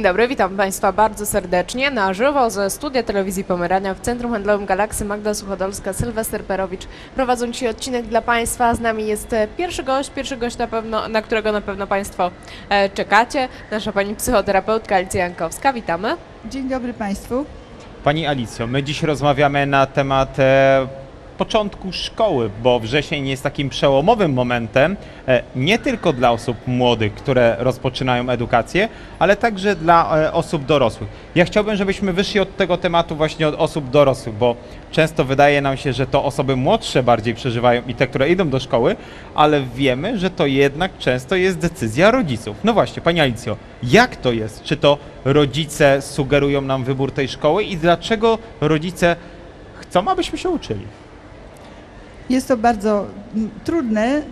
Dzień dobry, witam Państwa bardzo serdecznie na żywo ze studia telewizji Pomerania w Centrum Handlowym Galaksy Magda Suchodolska, Sylwester Perowicz prowadzą dzisiaj odcinek dla Państwa. Z nami jest e, pierwszy gość, pierwszy gość na, pewno, na którego na pewno Państwo e, czekacie, nasza Pani psychoterapeutka Alicja Jankowska. Witamy. Dzień dobry Państwu. Pani Alicjo, my dziś rozmawiamy na temat e, początku szkoły, bo wrzesień jest takim przełomowym momentem e, nie tylko dla osób młodych, które rozpoczynają edukację, ale także dla e, osób dorosłych. Ja chciałbym, żebyśmy wyszli od tego tematu właśnie od osób dorosłych, bo często wydaje nam się, że to osoby młodsze bardziej przeżywają i te, które idą do szkoły, ale wiemy, że to jednak często jest decyzja rodziców. No właśnie, Pani Alicjo, jak to jest? Czy to rodzice sugerują nam wybór tej szkoły i dlaczego rodzice chcą, abyśmy się uczyli? Jest to bardzo trudne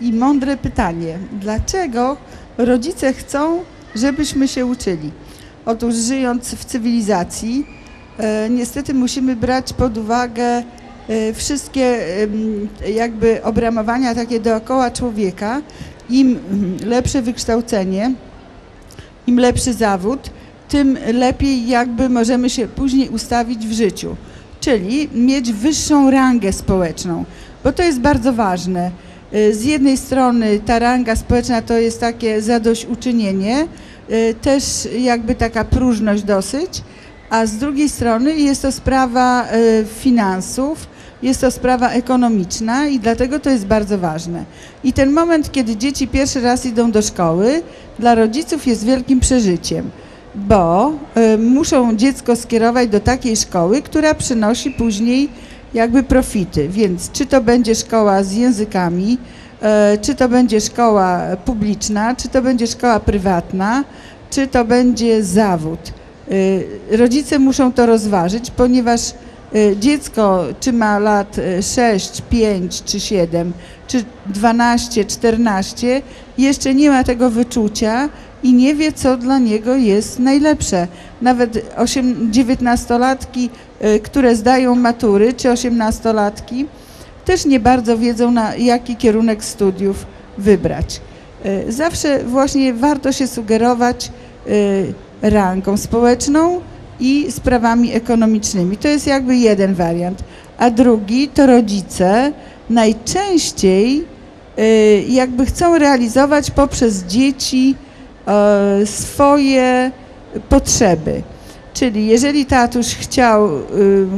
i mądre pytanie. Dlaczego rodzice chcą, żebyśmy się uczyli? Otóż żyjąc w cywilizacji, e, niestety musimy brać pod uwagę e, wszystkie jakby obramowania takie dookoła człowieka. Im mm, lepsze wykształcenie, im lepszy zawód, tym lepiej jakby możemy się później ustawić w życiu. Czyli mieć wyższą rangę społeczną, bo to jest bardzo ważne. Y, Z jednej strony ta ranga społeczna to jest takie zadośćuczynienie, y, też jakby taka próżność dosyć, a z drugiej strony jest to sprawa y, finansów, jest to sprawa ekonomiczna i dlatego to jest bardzo ważne. I ten moment, kiedy dzieci pierwszy raz idą do szkoły, dla rodziców jest wielkim przeżyciem bo muszą dziecko skierować do takiej szkoły, która przynosi później jakby profity. Więc czy to będzie szkoła z językami, y, czy to będzie szkoła publiczna, czy to będzie szkoła prywatna, czy to będzie zawód. Y, Rodzice muszą to rozważyć, ponieważ y, dziecko, czy ma lat y, 6, 5 czy 7, czy 12, 14, jeszcze nie ma tego wyczucia i nie wie, co dla niego jest najlepsze. Nawet 8, 19-latki, y, które zdają matury, czy 18-latki, też nie bardzo wiedzą, na jaki kierunek studiów wybrać. Y, Zawsze właśnie warto się sugerować y, rangą społeczną i sprawami ekonomicznymi. To jest jakby jeden wariant. A drugi to rodzice najczęściej jakby chcą realizować poprzez dzieci swoje potrzeby. Czyli jeżeli tatuś chciał y,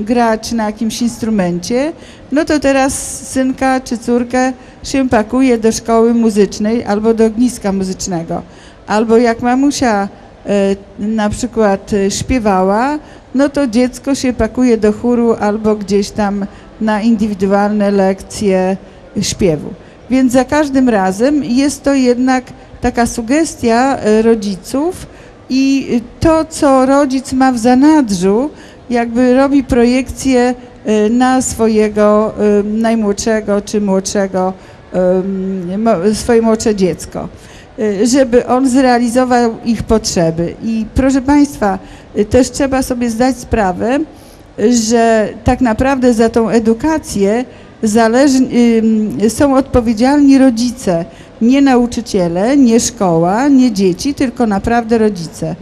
grać na jakimś instrumencie, no to teraz synka czy córkę się pakuje do szkoły muzycznej albo do ogniska muzycznego. Albo jak mamusia e, na przykład e, śpiewała, no to dziecko się pakuje do chóru albo gdzieś tam na indywidualne lekcje śpiewu. Więc za każdym razem jest to jednak taka sugestia e, rodziców i to, co rodzic ma w zanadrzu, jakby robi projekcję e, na swojego e, najmłodszego czy młodszego, swoje młodsze dziecko, żeby on zrealizował ich potrzeby. I proszę Państwa, też trzeba sobie zdać sprawę, że tak naprawdę za tą edukację zależni, ym, są odpowiedzialni rodzice, nie nauczyciele, nie szkoła, nie dzieci, tylko naprawdę rodzice.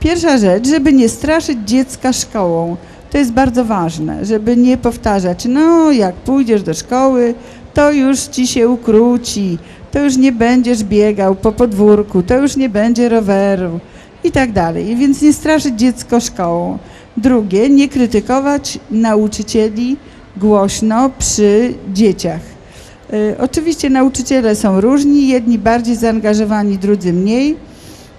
Pierwsza rzecz, żeby nie straszyć dziecka szkołą. To jest bardzo ważne, żeby nie powtarzać, no jak pójdziesz do szkoły, to już ci się ukróci, to już nie będziesz biegał po podwórku, to już nie będzie roweru i tak dalej. Więc nie straszyć dziecko szkołą. Drugie, nie krytykować nauczycieli głośno przy dzieciach. Y, Oczywiście nauczyciele są różni, jedni bardziej zaangażowani, drudzy mniej,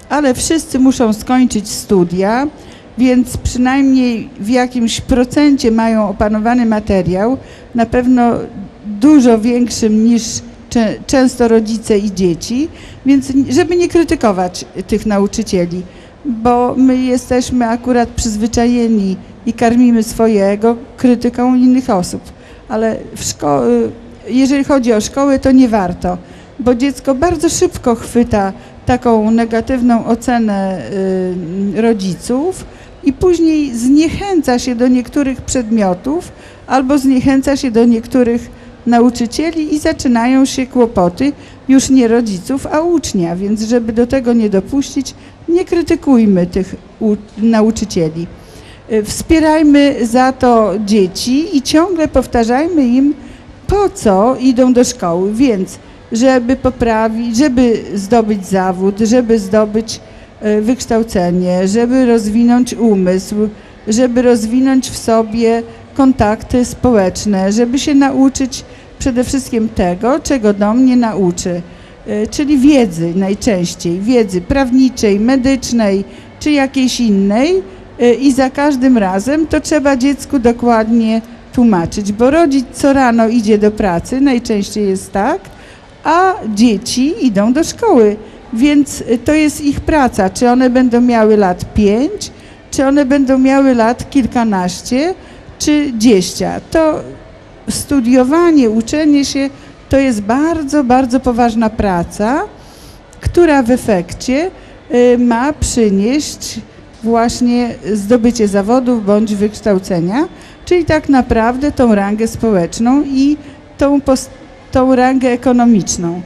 ale wszyscy muszą skończyć studia, więc przynajmniej w jakimś procencie mają opanowany materiał, na pewno dużo większym niż często rodzice i dzieci, więc żeby nie krytykować tych nauczycieli, bo my jesteśmy akurat przyzwyczajeni i karmimy swoje ego krytyką innych osób, ale w szko- y, jeżeli chodzi o szkołę, to nie warto, bo dziecko bardzo szybko chwyta taką negatywną ocenę y, rodziców i później zniechęca się do niektórych przedmiotów albo zniechęca się do niektórych nauczycieli i zaczynają się kłopoty już nie rodziców, a ucznia, więc żeby do tego nie dopuścić, nie krytykujmy tych nauczycieli. Y, Wspierajmy za to dzieci i ciągle powtarzajmy im, po co idą do szkoły, więc żeby poprawić, żeby zdobyć zawód, żeby zdobyć e, wykształcenie, żeby rozwinąć umysł, żeby rozwinąć w sobie kontakty społeczne, żeby się nauczyć przede wszystkim tego, czego dom nie nauczy, e, czyli wiedzy najczęściej, wiedzy prawniczej, medycznej czy jakiejś innej e, i za każdym razem to trzeba dziecku dokładnie tłumaczyć, bo rodzic co rano idzie do pracy, najczęściej jest tak, a dzieci idą do szkoły, więc y, to jest ich praca. Czy one będą miały lat 5, czy one będą miały lat kilkanaście, czy dziesięć. To studiowanie, uczenie się to jest bardzo, bardzo poważna praca, która w efekcie y, ma przynieść właśnie zdobycie zawodów bądź wykształcenia, czyli tak naprawdę tą rangę społeczną i tą, tą rangę ekonomiczną.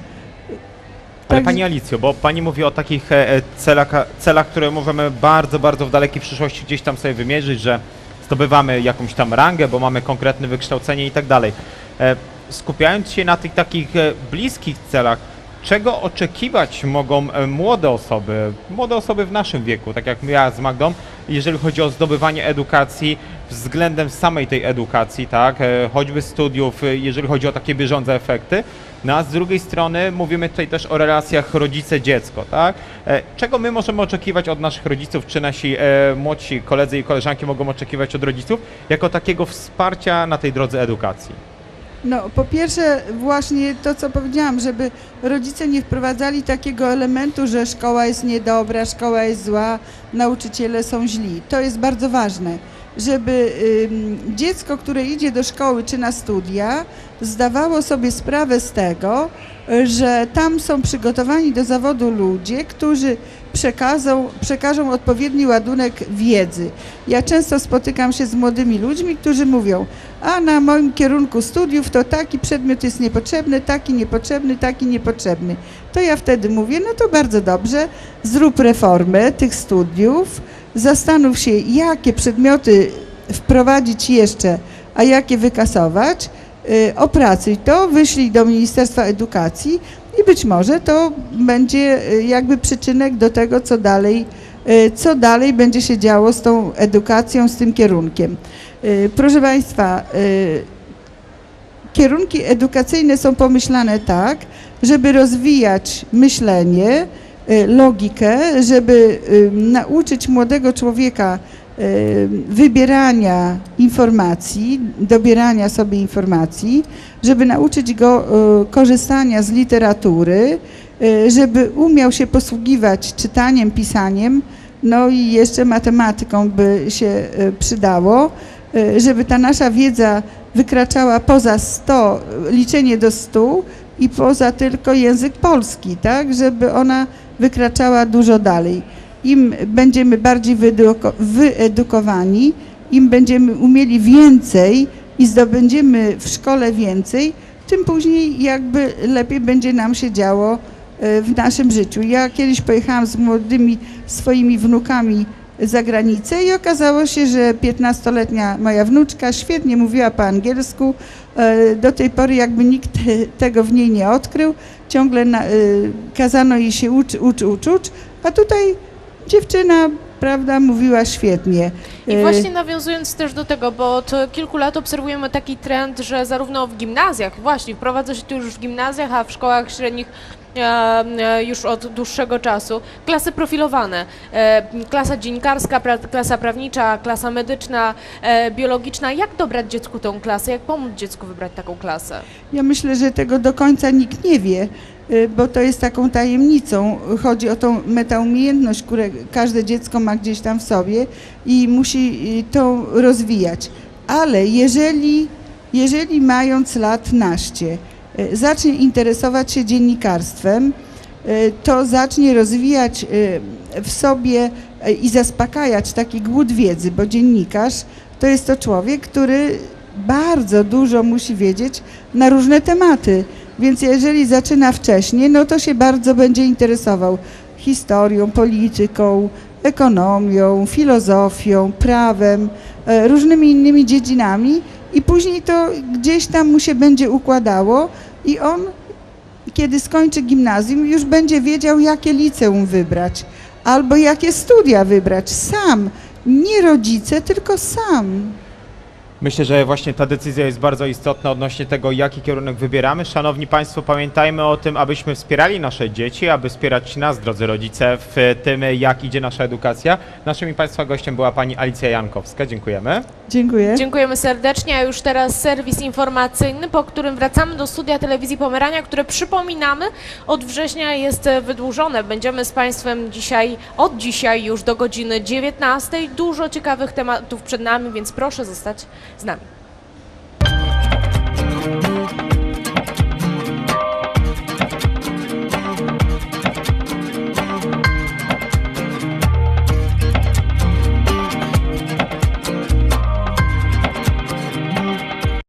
Ale Pani Alicjo, bo Pani mówi o takich e, e, celach, celach, które możemy bardzo, bardzo w dalekiej przyszłości gdzieś tam sobie wymierzyć, że zdobywamy jakąś tam rangę, bo mamy konkretne wykształcenie i tak dalej. E, Skupiając się na tych takich bliskich celach, czego oczekiwać mogą e, młode osoby, młode osoby w naszym wieku, tak jak ja z Magdą, jeżeli chodzi o zdobywanie edukacji względem samej tej edukacji, tak, e, choćby studiów, e, jeżeli chodzi o takie bieżące efekty, no a z drugiej strony mówimy tutaj też o relacjach rodzice-dziecko, tak? Czego my możemy oczekiwać od naszych rodziców, czy nasi e, młodsi koledzy i koleżanki mogą oczekiwać od rodziców, jako takiego wsparcia na tej drodze edukacji? No, po pierwsze właśnie to, co powiedziałam, żeby rodzice nie wprowadzali takiego elementu, że szkoła jest niedobra, szkoła jest zła, nauczyciele są źli. To jest bardzo ważne, żeby dziecko, które idzie do szkoły czy na studia, zdawało sobie sprawę z tego, że tam są przygotowani do zawodu ludzie, którzy przekazą, przekażą odpowiedni ładunek wiedzy. Ja często spotykam się z młodymi ludźmi, którzy mówią, a na moim kierunku studiów to taki przedmiot jest niepotrzebny, taki niepotrzebny, taki niepotrzebny. To ja wtedy mówię, no to bardzo dobrze, zrób reformę tych studiów, zastanów się, jakie przedmioty wprowadzić jeszcze, a jakie wykasować, y, opracuj to, wyślij do Ministerstwa Edukacji i być może to będzie y, jakby przyczynek do tego, co dalej, y, co dalej będzie się działo z tą edukacją, z tym kierunkiem. Proszę Państwa, kierunki edukacyjne są pomyślane tak, żeby rozwijać myślenie, logikę, żeby y, nauczyć młodego człowieka y, wybierania informacji, dobierania sobie informacji, żeby nauczyć go y, korzystania z literatury, y, żeby umiał się posługiwać czytaniem, pisaniem, no i jeszcze matematyką by się y, przydało, y, żeby ta nasza wiedza wykraczała poza 100, liczenie do 100 i poza tylko język polski, tak, żeby ona wykraczała dużo dalej. Im będziemy bardziej wyeduko- wyedukowani, im będziemy umieli więcej i zdobędziemy w szkole więcej, tym później jakby lepiej będzie nam się działo e, w naszym życiu. Ja kiedyś pojechałam z młodymi swoimi wnukami za granicę i okazało się, że 15-letnia moja wnuczka świetnie mówiła po angielsku. E, Do tej pory jakby nikt tego w niej nie odkrył. Ciągle na, e, kazano jej się ucz, ucz, ucz, ucz, a tutaj dziewczyna, prawda, mówiła świetnie. I E, właśnie nawiązując też do tego, bo od kilku lat obserwujemy taki trend, że zarówno w gimnazjach, właśnie wprowadza się to już w gimnazjach, a w szkołach średnich e, e, już od dłuższego czasu, klasy profilowane. Klasa dziennikarska, klasa prawnicza, klasa medyczna, biologiczna. Jak dobrać dziecku tą klasę? Jak pomóc dziecku wybrać taką klasę? Ja myślę, że tego do końca nikt nie wie, bo to jest taką tajemnicą. Chodzi o tą metaumiejętność, którą każde dziecko ma gdzieś tam w sobie i musi y, tą rozwijać. Ale jeżeli, jeżeli mając lat naście y, zacznie interesować się dziennikarstwem, y, to zacznie rozwijać y, w sobie y, i zaspokajać taki głód wiedzy, bo dziennikarz to jest to człowiek, który bardzo dużo musi wiedzieć na różne tematy. Więc jeżeli zaczyna wcześniej, no to się bardzo będzie interesował historią, polityką, ekonomią, filozofią, prawem, e, różnymi innymi dziedzinami i później to gdzieś tam mu się będzie układało i on, kiedy skończy gimnazjum, już będzie wiedział, jakie liceum wybrać albo jakie studia wybrać sam. Nie rodzice, tylko sam. Myślę, że właśnie ta decyzja jest bardzo istotna odnośnie tego, jaki kierunek wybieramy. Szanowni Państwo, pamiętajmy o tym, abyśmy wspierali nasze dzieci, aby wspierać nas, drodzy rodzice, w tym, jak idzie nasza edukacja. Naszym i Państwa gościem była Pani Alicja Jankowska. Dziękujemy. Dziękuję. Dziękujemy serdecznie, a już teraz serwis informacyjny, po którym wracamy do studia telewizji Pomerania, które przypominamy od września jest wydłużone. Będziemy z Państwem dzisiaj, od dzisiaj już do godziny 19. Dużo ciekawych tematów przed nami, więc proszę zostać z nami.